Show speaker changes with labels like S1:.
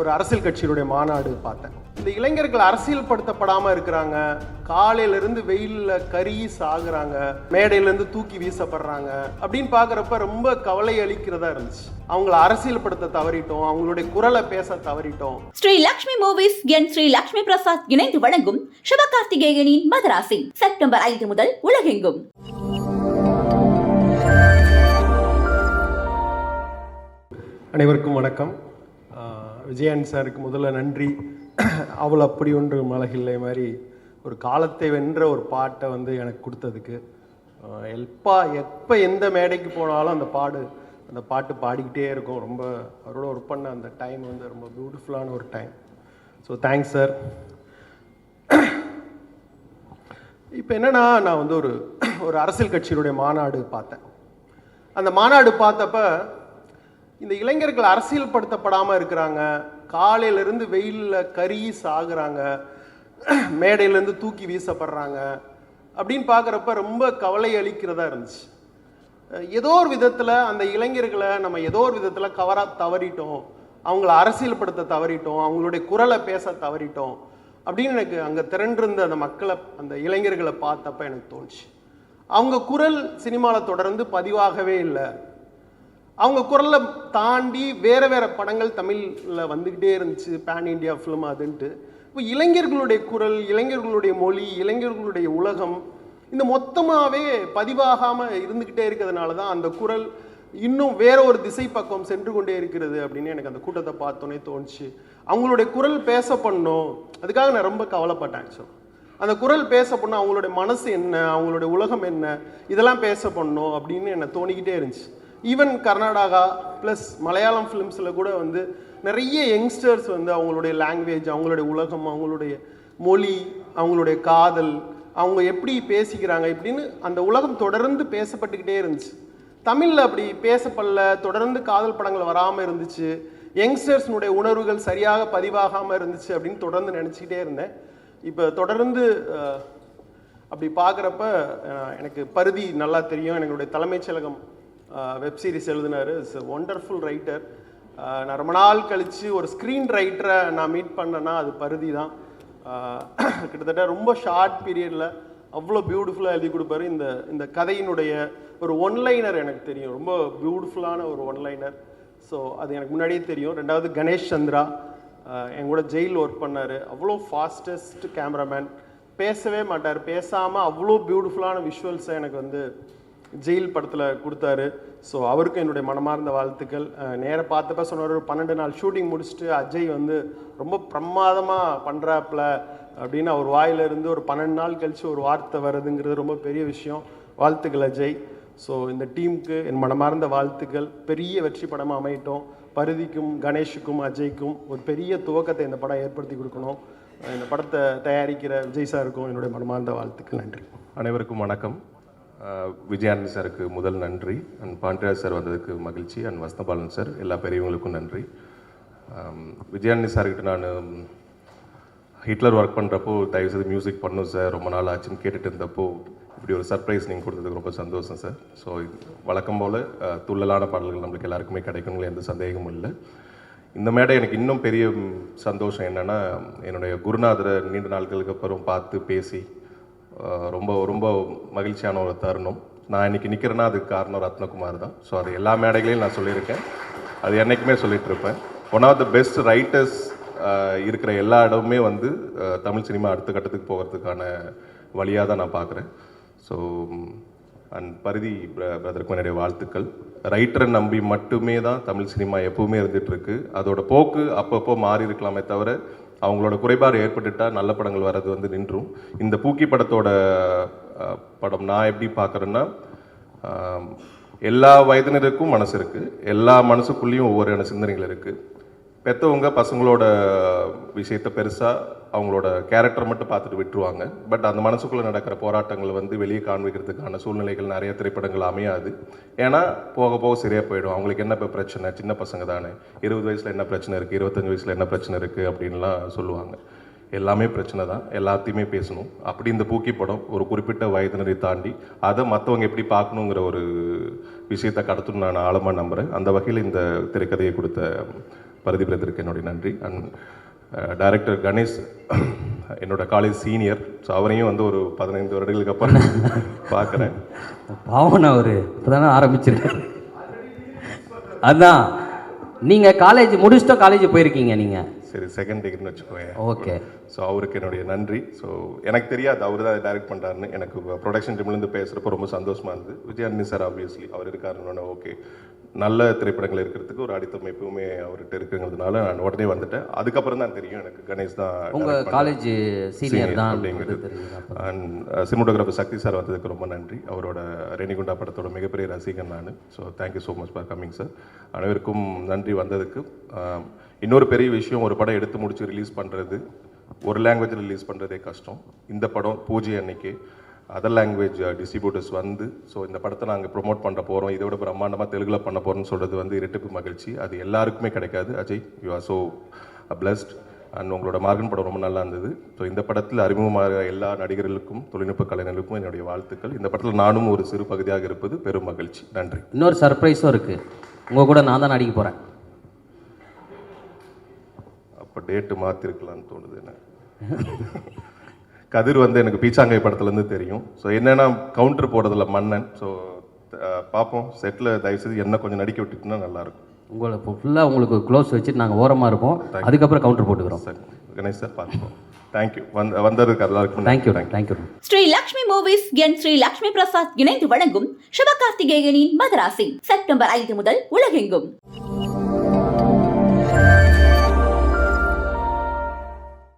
S1: ஒரு அரசியல் கட்சியினுடைய மாநாடு பார்த்தேன். இந்த இளைஞர்கள் அரசியல் படுத்தப்படாம இருக்கிறாங்க. காலையில இருந்து வெயில்ல கருகி சாகுறாங்க. மேடையில இருந்து தூக்கி வீசப்படுறாங்க. அப்படின்னு பார்க்கறப்ப ரொம்ப கவலை அளிக்கிறதா இருந்துச்சு. அவங்கள அரசியல் படுத்த தவறிட்டோம். அவங்களுடைய குரலை பேச தவறிட்டோம்.
S2: ஸ்ரீ லக்ஷ்மி மூவிஸ் என் ஸ்ரீ லக்ஷ்மி பிரசாத் இணைந்து வழங்கும் சிவகார்த்திகேயனின் மதராசி செப்டம்பர் ஐந்து முதல் உலகெங்கும்.
S1: அனைவருக்கும் வணக்கம். விஜயன் சாருக்கு முதல்ல நன்றி. அவள் அப்படி ஒன்று மலகில்லை மாதிரி ஒரு காலத்தை வென்ற ஒரு பாட்டை வந்து எனக்கு கொடுத்ததுக்கு. எப்பா எப்போ எந்த மேடைக்கு போனாலும் அந்த பாடு அந்த பாட்டு பாடிக்கிட்டே இருக்கும். ரொம்ப அவரோட ஒர்க் பண்ண அந்த டைம் வந்து ரொம்ப பியூட்டிஃபுல்லான ஒரு டைம் ஸோ தேங்க்ஸ் சார் இப்போ என்னென்னா நான் வந்து ஒரு ஒரு அரசியல் கட்சியினுடைய மாநாடு பார்த்தேன். அந்த மாநாடு பார்த்தப்ப இந்த இளைஞர்கள் அரசியல் படுத்தப்படாமல் இருக்கிறாங்க. காலையிலேருந்து வெயிலில் கருகி சாகுறாங்க. மேடையிலேருந்து தூக்கி வீசப்படுறாங்க. அப்படின்னு பார்க்குறப்ப ரொம்ப கவலை அளிக்கிறதா இருந்துச்சு. ஏதோ ஒரு விதத்தில் அந்த இளைஞர்களை நம்ம ஏதோ ஒரு விதத்தில் கவரா தவறிட்டோம். அவங்கள அரசியல்படுத்த தவறிட்டோம். அவங்களுடைய குரலை பேச தவறிட்டோம். அப்படின்னு எனக்கு அங்கே திரண்டிருந்த அந்த மக்களை அந்த இளைஞர்களை பார்த்தப்ப எனக்கு தோணுச்சு. அவங்க குரல் சினிமாவில் தொடர்ந்து பதிவாகவே இல்லை. அவங்க குரலை தாண்டி வேறு வேறு படங்கள் தமிழில் வந்துக்கிட்டே இருந்துச்சு பேன் இண்டியா ஃபிலிம் அதுன்ட்டு. இப்போ இளைஞர்களுடைய குரல் இளைஞர்களுடைய மொழி இளைஞர்களுடைய உலகம் இந்த மொத்தமாகவே பதிவாகாமல் இருந்துக்கிட்டே இருக்கிறதுனால தான் அந்த குரல் இன்னும் வேற ஒரு திசை பக்கம் சென்று கொண்டே இருக்கிறது அப்படின்னு எனக்கு அந்த கூட்டத்தை பார்த்தோன்னே தோணுச்சு. அவங்களுடைய குரல் பேச பண்ணும். அதுக்காக நான் ரொம்ப கவலைப்பட்டேன் ஸோ அந்த குரல் பேச பண்ணணும் அவங்களுடைய மனசு என்ன அவங்களுடைய உலகம் என்ன இதெல்லாம் பேச பண்ணும் அப்படின்னு என்னை தோணிக்கிட்டே இருந்துச்சு. ஈவன் கர்நாடகா ப்ளஸ் மலையாளம் ஃபிலிம்ஸில் கூட வந்து நிறைய யங்ஸ்டர்ஸ் வந்து அவங்களுடைய லாங்குவேஜ் அவங்களுடைய உலகம் அவங்களுடைய மொழி அவங்களுடைய காதல் அவங்க எப்படி பேசிக்கிறாங்க இப்படின்னு அந்த உலகம் தொடர்ந்து பேசப்பட்டுக்கிட்டே இருந்துச்சு. தமிழில் அப்படி பேசப்படல தொடர்ந்து காதல் படங்கள் வராமல் இருந்துச்சு. யங்ஸ்டர்ஸ்னுடைய உணர்வுகள் சரியாக பதிவாகாமல் இருந்துச்சு அப்படின்னு தொடர்ந்து நினச்சிக்கிட்டே இருந்தேன். இப்போ தொடர்ந்து அப்படி பார்க்குறப்ப எனக்கு பருதி நல்லா தெரியும். எங்களுடைய தலைமைச் செயலகம் வெப் சீரிஸ் எழுதினார். இட்ஸ் ஒண்டர்ஃபுல் ரைட்டர் நான் ரொம்ப நாள் கழித்து ஒரு ஸ்க்ரீன் ரைட்டரை நான் மீட் பண்ணேன்னா அது பருதி தான். கிட்டத்தட்ட ரொம்ப ஷார்ட் பீரியடில் அவ்வளோ பியூட்டிஃபுல்லாக எழுதி கொடுப்பாரு. இந்த இந்த கதையினுடைய ஒரு ஒன்லைனர் எனக்கு தெரியும். ரொம்ப பியூட்டிஃபுல்லான ஒரு ஒன்லைனர் ஸோ அது எனக்கு முன்னாடியே தெரியும். ரெண்டாவது கணேஷ் சந்திரா. என் கூட ஜெயில் ஒர்க் பண்ணார். அவ்வளோ ஃபாஸ்டஸ்ட் கேமராமேன் பேசவே மாட்டார். பேசாமல் அவ்வளோ பியூட்டிஃபுல்லான விஷுவல்ஸை எனக்கு வந்து ஜெயில் படத்தில் கொடுத்தாரு. ஸோ அவருக்கும் என்னுடைய மனமார்ந்த வாழ்த்துக்கள். நேராக பார்த்தப்ப சொன்னார் ஒரு பன்னெண்டு நாள் ஷூட்டிங் முடிச்சுட்டு அஜய் வந்து ரொம்ப பிரமாதமாக பண்ணுறாப்புல அப்படின்னு அவர் வாயிலிருந்து ஒரு பன்னெண்டு நாள் கழித்து ஒரு வார்த்தை வருதுங்கிறது ரொம்ப பெரிய விஷயம். வாழ்த்துக்கள் அஜய். ஸோ இந்த டீமுக்கு என் மனமார்ந்த வாழ்த்துக்கள். பெரிய வெற்றி படமாக அமையட்டும். பருதிக்கும் கணேஷுக்கும் அஜய்க்கும் ஒரு பெரிய துவக்கத்தை இந்த படம் ஏற்படுத்தி கொடுக்கணும். இந்த படத்தை தயாரிக்கிற விஜய் சாருக்கும் என்னுடைய மனமார்ந்த வாழ்த்துக்கள். நன்றி.
S3: அனைவருக்கும் வணக்கம். விஜயானந்த் சாருக்கு முதல் நன்றி. அண்ட் பாண்டியராஜ் சார் வந்ததுக்கு மகிழ்ச்சி. அண்ட் வசந்தபாலன் சார் எல்லா பெரியவங்களுக்கும் நன்றி. விஜயானந்த் சார்கிட்ட நான் ஹிட்லர் ஒர்க் பண்ணுறப்போ தயவுசெய்து மியூசிக் பண்ணும் சார் ரொம்ப நாள் ஆச்சுன்னு கேட்டுட்டு இருந்தப்போ இப்படி ஒரு சர்ப்ரைஸ் நீங்கள் கொடுத்ததுக்கு ரொம்ப சந்தோஷம் சார். ஸோ வழக்கம் போல் துள்ளலான பாடல்கள் நம்மளுக்கு எல்லாருக்குமே கிடைக்குங்கிற எந்த சந்தேகமும் இல்லை. இந்த மேடை எனக்கு இன்னும் பெரிய சந்தோஷம் என்னென்னா என்னுடைய குருநாதரை நீண்ட நாட்களுக்கு அப்புறம் பார்த்து பேசி ரொம்ப ரொம்ப மகிழ்ச்சியான ஒரு தருணம். நான் இன்னைக்கு நிற்கிறேன்னா அதுக்கு காரணம் ரத்னகுமார் தான். ஸோ அது எல்லா மேடைகளையும் நான் சொல்லியிருக்கேன். அது என்றைக்குமே சொல்லிகிட்டு இருப்பேன் one of the best writers இருக்கிற எல்லா இடமுமே வந்து தமிழ் சினிமா அடுத்த கட்டத்துக்கு போகிறதுக்கான வழியாக தான் நான் பார்க்குறேன். ஸோ அண்ட் பரிதி பிரதருக்கு என்னுடைய வாழ்த்துக்கள். ரைட்டரை நம்பி மட்டுமே தான் தமிழ் சினிமா எப்பவுமே இருந்துகிட்ருக்கு அதோட போக்கு அப்பப்போ மாறி இருக்கலாமே தவிர அவங்களோட குறைபாடு ஏற்பட்டுட்டால் நல்ல படங்கள் வர்றது வந்து நின்றும். இந்த பூக்கி படத்தோட படம் நான் எப்படி பார்க்குறேன்னா எல்லா வயதினருக்கும் மனசு இருக்கு. எல்லா மனசுக்குள்ளேயும் ஒவ்வொரு சிந்தனைகள் இருக்குது பெற்றவங்க பசங்களோட விஷயத்த பெருசாக அவங்களோட கேரக்டர் மட்டும் பார்த்துட்டு விட்டுருவாங்க. பட் அந்த மனசுக்குள்ளே நடக்கிற போராட்டங்களை வந்து வெளியே காண்பிக்கிறதுக்கான சூழ்நிலைகள் நிறைய திரைப்படங்கள் அமையாது. ஏன்னா போக போக சரியாக போயிடும். அவங்களுக்கு என்ன இப்போ பிரச்சனை? சின்ன பசங்க தானே. இருபது வயசில் என்ன பிரச்சனை இருக்குது இருபத்தஞ்சி வயசில் என்ன பிரச்சனை இருக்குது அப்படின்லாம் சொல்லுவாங்க. எல்லாமே பிரச்சனை தான். எல்லாத்தையுமே பேசணும். அப்படி இந்த பூக்கி படம் ஒரு குறிப்பிட்ட வயதினரை தாண்டி அதை மற்றவங்க எப்படி பார்க்கணுங்கிற ஒரு விஷயத்தை கடத்தணும் நான் ஆழமாக நம்புகிறேன் அந்த வகையில் இந்த திரைக்கதையை கொடுத்த பிரதிபலித்திற்கு என்னுடைய நன்றி. அண்ட் டைரக்டர் கணேஷ் என்னோட காலேஜ் சீனியர் ஸோ அவரையும் வந்து ஒரு பதினைந்து வருடங்களுக்கு அப்புறம் பார்க்குறேன்.
S4: பாவம் அவர். இப்போ தானே ஆரம்பிச்சிருக்காரு அதான். நீங்கள் காலேஜ் முடிச்சுட்டோ காலேஜ் போயிருக்கீங்க நீங்கள்
S3: சரி செகண்ட் டிகிரின்னு வச்சுக்கோங்க
S4: ஓகே
S3: ஸோ அவருக்கு என்னுடைய நன்றி. ஸோ எனக்கு தெரியாது அவர் தான் டைரக்ட் பண்ணுறாருன்னு எனக்கு ப்ரொடக்ஷன் டீம்லேருந்து பேசுகிறப்ப ரொம்ப சந்தோஷமாக இருந்தது. விஜயானி சார் ஆப்வியஸ்லி அவர் இருக்காருன்னு ஓகே நல்ல திரைப்படங்கள் இருக்கிறதுக்கு ஒரு அடித்தம் எப்பவுமே அவர்கிட்ட இருக்குங்கிறதுனால நான் உடனே வந்துட்டேன். அதுக்கப்புறம் தான் தெரியும் எனக்கு கணேஷ் தான்
S4: உங்கள். காலேஜ் சீனியர் தான்
S3: அப்படிங்கிறது. அண்ட் சினிமோட்டோகிராஃபர் சக்தி சார் வந்ததுக்கு ரொம்ப நன்றி. அவரோட ரெனிகுண்டா படத்தோட மிகப்பெரிய ரசிகன் நான். So thank you so much for coming sir அனைவருக்கும் நன்றி வந்ததுக்கு. ஆம், இன்னொரு பெரிய விஷயம் ஒரு படம் எடுத்து முடிச்சு ரிலீஸ் பண்ணுறது ஒரு லாங்குவேஜில் ரிலீஸ் பண்ணுறதே கஷ்டம். இந்த படம் பூஜை அன்னைக்கு. அதர் லாங்குவேஜ் டிஸ்ட்ரிபியூட்டர்ஸ் வந்து ஸோ இந்த படத்தை நாங்கள் ப்ரோமோட் பண்ண போகிறோம் இதோட பிரம்மாண்டமாக தெலுங்குல பண்ண போகிறோம்னு சொல்கிறது வந்து இரட்டிப்பு மகிழ்ச்சி. அது எல்லாருக்குமே கிடைக்காது. Ajay you are so blessed and உங்களோட மார்கன் படம் ரொம்ப நல்லா இருந்தது. ஸோ இந்த படத்தில் அறிமுகமாக எல்லா நடிகர்களுக்கும் தொழில்நுட்ப கலைஞர்களுக்கும் என்னுடைய வாழ்த்துக்கள். இந்த படத்தில் நானும் ஒரு சிறு பகுதியாக இருப்பது பெரும் மகிழ்ச்சி. நன்றி.
S4: இன்னொரு சர்ப்ரைஸும் இருக்குது உங்கள் கூட நான் தான் நடிக்க போகிறேன்
S3: அப்போ டேட்டு மாற்றிருக்கலான்னு தோணுது எனக்கு கதிர் வந்து எனக்கு பீச்சாங்கை படத்துலேருந்து தெரியும். ஸோ என்னென்னா கவுண்டர் போடுறதுல மன்னன். ஸோ பார்ப்போம் செட்டில் தயவுசெய்து என்ன கொஞ்சம் நடிக்க விட்டுட்டுனா நல்லாயிருக்கும்.
S4: உங்களை இப்போ ஃபுல்லாக உங்களுக்கு க்ளோஸ் வச்சுட்டு நாங்கள் ஓரமாக இருப்போம். அதுக்கப்புறம் கவுண்டர் போட்டுக்கிறோம்.
S3: சரி. கணேஷ் சார் பார்த்துப்போம் தேங்க்யூ வந்த வந்ததுக்கு எல்லாருக்கும்
S4: thank you thank you
S2: Sri Lakshmi movies N Sri Lakshmi Prasad இணைந்து வழங்கும் சிவகார்த்திகேயனின் மதராசி செப்டம்பர் ஐந்து முதல் உலகெங்கும்.